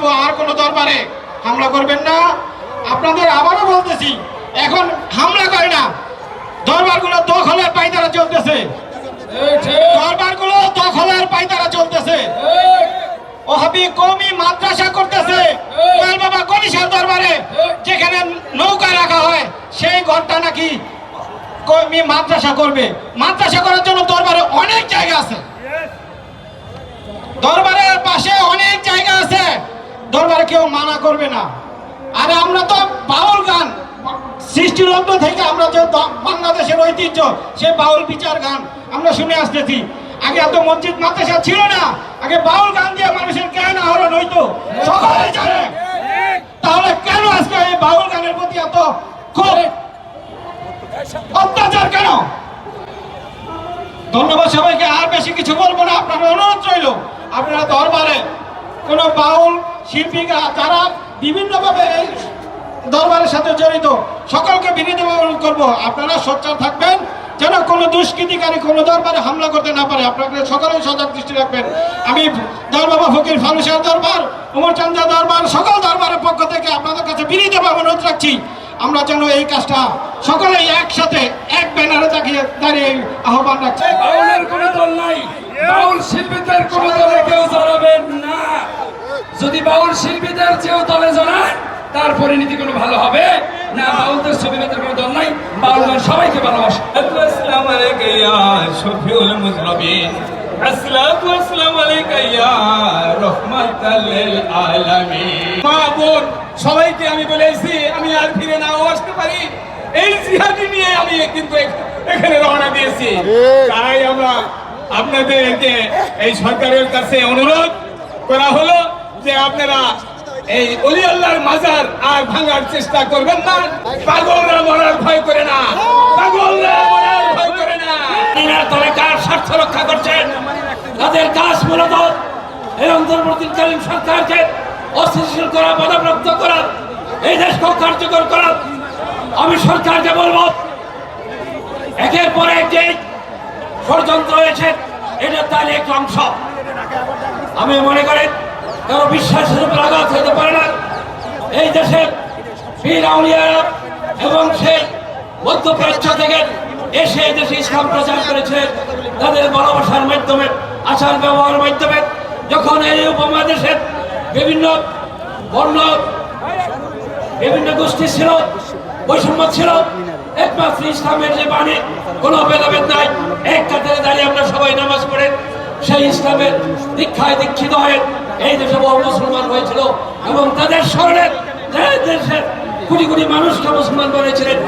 করব, আর কোনো দরবারে হামলা করবেন না। আপনাদের আবারও বলতেছি, এখন হামলা করে না। দরবারগুলো দখলের পাইতারা চলতেছে। দরবারগুলো দখলের পাইতারা চলতেছে। মাদ্রাসা করতেছে। দরবারে যেখানে রাখা হয়, সেই ঘরটা নাকি কমি মাদ্রাসা করবে। মাদ্রাসা করার জন্য দরবারে অনেক জায়গা আছে দরবারের পাশে অনেক জায়গা আছে দরবারে কেউ মানা করবে না। আর আমরা তো বাউল গান। সৃষ্টি লগ্ন থেকে আমরা যে বাংলাদেশের ঐতিহ্য, সে বাউল বিচার গান আমরা শুনে আসতেছি। আগে এত মসজিদ মাদ্রাসা ছিল না। আগে বাউল গান দিয়ে মানুষের জ্ঞান আহরণ হইতো। সকলে জানে। তাহলে কেন আজকে এই বাউল গানের প্রতি এত অত্যাচার কেন? ধন্যবাদ সবাইকে। আর বেশি কিছু বলব না। আপনার অনুরোধ রইল। আপনারা দরবারে কোনো বাউল শিল্পীরা যারা বিভিন্নভাবে এই দরবারের সাথে জড়িত। সকলকে বিনীত অনুরোধ করব, আপনারা সোচ্চার থাকবেন, যেন কোনো দুষ্কৃতিকারী কোনো দরবারে হামলা করতে না পারে। আপনাকে সকলেই সজাগ দৃষ্টি রাখবেন। আমি দরবাবা ফকির ফানুসার দরবার, উমর চান্দা দরবার, সকল দরবারের পক্ষ থেকে আপনাদের কাছে বিনীতভাবে অনুরোধ রাখছি। আমরা যেন এই কাজটা সকলেই একসাথে, এক ব্যানারে তাকিয়ে দাঁড়িয়ে আহ্বান রাখছি। বাউলের কোনো দল নাই। বাউল শিল্পীদের কোনো দলে যদি বাউল শিল্পীদের চেয়েও তলে জানায় তার পরিণতি কোনো ভালো হবে। না, বাউলদের ছবি বেদের কোনো দল নাই। বাউল সবাইকে ভালোবাসে। সবাইকে আমি বলেছি, আমি আর ফিরে নাও আসতে পারি। এই জিহাদি নিয়ে আমি কিন্তু এখানে রওনা দিয়েছি। তাই আমরা আপনাদেরকে এই সরকারের কাছে অনুরোধ করা হলো যে আপনারা এই অলি আল্লাহর মাজার আর ভাঙার চেষ্টা করবেন না, পাগলরা মরার ভয় করে না, পাগলরা মরার ভয় করে না। তলে কার স্বার্থ রক্ষা করছেন? তাদের কাজ মূলত এই অন্তর্বর্তীকালীন সরকারকে অস্থিতিশীল করা, বাধাপ্রাপ্ত করা, এই দেশকে কার্যকর করা। আমি সরকারকে বলব, একের পর এক যে ষড়যন্ত্র হয়েছে এটা তার এক অংশ। আমি মনে করি কারও বিশ্বাসের উপর আঘাত হতে পারে না। এই দেশের পীর আউলিয়ারা এবং সেই মধ্যপ্রাচ্য থেকে এসে এই দেশে ইসলাম প্রচার করেছে, তাদের ভালোবাসার মাধ্যমে, আচার ব্যবহারের মাধ্যমে। যখন এই উপমহাদেশের বিভিন্ন বর্ণ, বিভিন্ন গোষ্ঠী ছিল, বৈষম্য ছিল, একমাত্র ইসলামের যে বাণী, কোনো ভেদাভেদ নাই। এক কাতারে দাঁড়িয়ে আমরা সবাই নামাজ পড়ে, সেই ইসলামের দীক্ষায় দীক্ষিত হয়ে এই দেশে বহু মুসলমান হয়েছিল এবং তাদের স্মরণে যে দেশের কোটি কোটি মানুষকে মুসলমান বানিয়েছিলেন